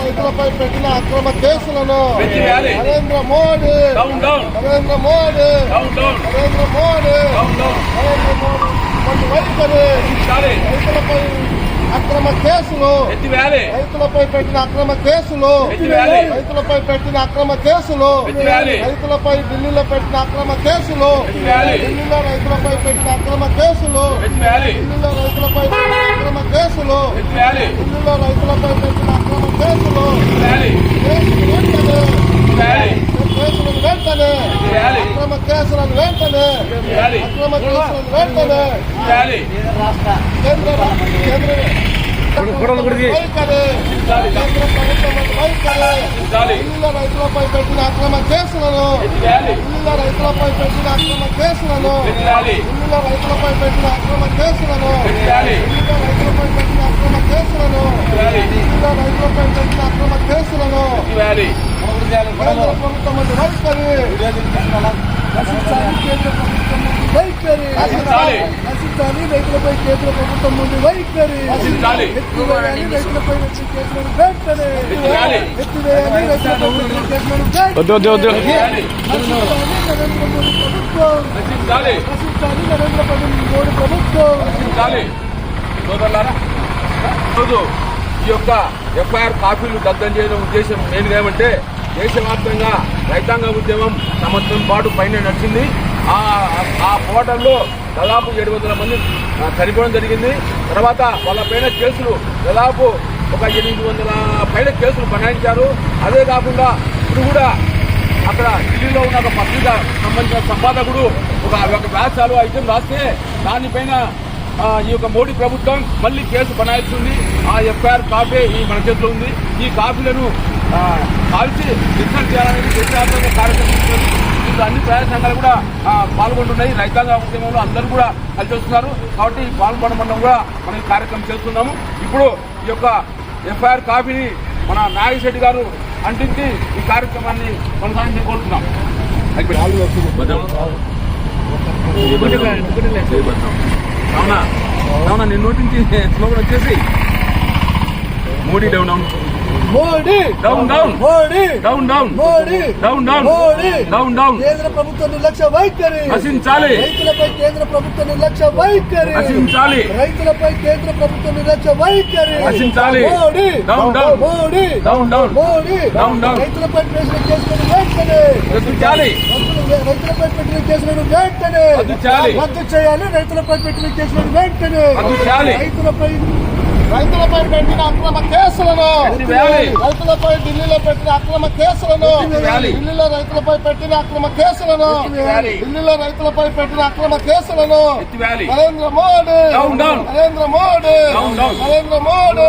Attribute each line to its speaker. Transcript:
Speaker 1: రైతులపై పెట్టిన అక్రమ కేసులను. నరేంద్ర మోడీ నరేంద్ర మోడీ నరేంద్ర మోడీ నరేంద్ర వైఖరి రైతులపై అక్రమ కేసులు రైతులపై పెట్టిన అక్రమ కేసులు. రైతులపై పెట్టిన అక్రమ కేసులు. రైతులపై ఢిల్లీలో పెట్టిన అక్రమ కేసులు. ఢిల్లీలో రైతులపై పెట్టిన అక్రమ కేసులు ఢిల్లీలో రైతులపై పెట్టిన అక్రమ కేసులు ఢిల్లీలో రైతులపై పెట్టిన అక్రమ కేసులు. కేసులు వెంటనే. కేసులను వెంటనే.
Speaker 2: ఎత్తివేయాలి
Speaker 1: అక్రమ కేసులను వెంటనే. అక్రమ కేసులను వెంటనే. కేంద్ర కేంద్ర రైతులపై పెట్టిన అక్రమ కేసులను. ఢిల్లీలో రైతులపై పెట్టిన అక్రమ కేసులను. ఢిల్లీలో రైతులపై పెట్టిన అక్రమ కేసులను. ఢిల్లీలో రైతులపై పెట్టిన అక్రమ ఢిల్లీలో రైతులపై పెట్టిన అక్రమ కేసులను కేంద్ర ప్రభుత్వం వైఖరి. నశించాలి కేంద్ర ప్రభుత్వం ముందు వైఖరి.
Speaker 2: నశించాలి.
Speaker 1: రైతులపై కేంద్ర ప్రభుత్వం ముందు వైఖరి. ఎత్తివేయాలి రైతులపై వచ్చిన కేసులను వెంటనే.
Speaker 2: ఎత్తివేయాలి.
Speaker 1: రైతులపై వచ్చిన కేసులను వెంటనే. నరేంద్ర మోడీ ప్రభుత్వం
Speaker 2: నశించాలి
Speaker 1: నరేంద్ర మోడీ ప్రభుత్వం.
Speaker 2: సోదరులారా ఈరోజు ఈ యొక్క ఎఫ్ఐఆర్ కాపీలు దద్దం చేయడం ఉద్దేశం మెయిన్గా ఏమంటే దేశవ్యాప్తంగా రైతాంగ ఉద్యమం సంవత్సరం పాటు పైన నడిచింది. ఆ ఆ పోరాటంలో దాదాపు ఏడు వందల మంది చనిపోవడం జరిగింది. తర్వాత వాళ్ళ పైన కేసులు దాదాపు ఒక ఎనిమిది వందల పైన కేసులు బనాయించారు. అదే కాకుండా ఇప్పుడు కూడా అక్కడ ఢిల్లీలో ఉన్న ఒక పత్రిక సంబంధించిన సంపాదకుడు ఒక ఒక వ్యాసాలు ఐటెం రాస్తే దానిపైన ఈ యొక్క మోడీ ప్రభుత్వం మళ్ళీ కేసు బనాయిస్తుంది. ఆ ఎఫ్ఐఆర్ కాపీ ఈ మన చేతిలో ఉంది. ఈ కాపీలను ఆ, కాల్చి రిసల్ట్ చేయాలనేది దేశవ్యాప్తంగా కార్యక్రమం చేస్తుంది. ఇందులో అన్ని ప్రజా సంఘాలు కూడా ఆ, పాల్గొంటున్నాయి. రైతాంగ ఉద్యమంలో అందరూ కూడా కలిసి వస్తున్నారు కాబట్టి ఈ పాల్గొనడం కూడా మనం ఈ కార్యక్రమం చేస్తున్నాము. ఇప్పుడు ఈ యొక్క ఎఫ్ఐఆర్ కాపీని మన నాగశెట్టి గారు అంటించి ఈ కార్యక్రమాన్ని కొనసాగించి కోరుతున్నాం. అవునా? అవునా నేను నోటించి స్లోగన్ వచ్చేసి. మోడీ డౌన్ అవును.
Speaker 1: Modi!
Speaker 2: Down down
Speaker 1: Modi!
Speaker 2: Down down
Speaker 1: Modi!
Speaker 2: Down down
Speaker 1: Modi!
Speaker 2: Down down
Speaker 1: కేంద్ర ప్రభుత్వ నిర్లక్ష్య వైఖరి!
Speaker 2: నశించాలి
Speaker 1: రైతులపై కేంద్ర ప్రభుత్వ నిర్లక్ష్య వైఖరి!
Speaker 2: నశించాలి
Speaker 1: రైతులపై కేంద్ర ప్రభుత్వ నిర్లక్ష్య వైఖరి!
Speaker 2: నశించాలి.
Speaker 1: Modi!
Speaker 2: Down down.
Speaker 1: Modi!
Speaker 2: Down down
Speaker 1: Modi!
Speaker 2: Down down.
Speaker 1: రైతులపై చేసిన కేసులను వెంటనే!
Speaker 2: నశించాలి
Speaker 1: రైతులు- రైతులపై పెట్టిన కేసులను వెంటనే!
Speaker 2: రద్దు చేయాలి.
Speaker 1: రైతులపై పెట్టిన కేసులను వెంటనే. రైతులపై రైతులపై పెట్టిన అక్రమ కేసులను. రైతులపై ఢిల్లీలో పెట్టిన అక్రమ కేసులను. ఢిల్లీలో రైతులపై పెట్టిన అక్రమ కేసులను. ఢిల్లీలో రైతులపై పెట్టిన అక్రమ కేసులను నరేంద్ర మోడీ. నరేంద్ర మోడీ. నరేంద్ర మోడీ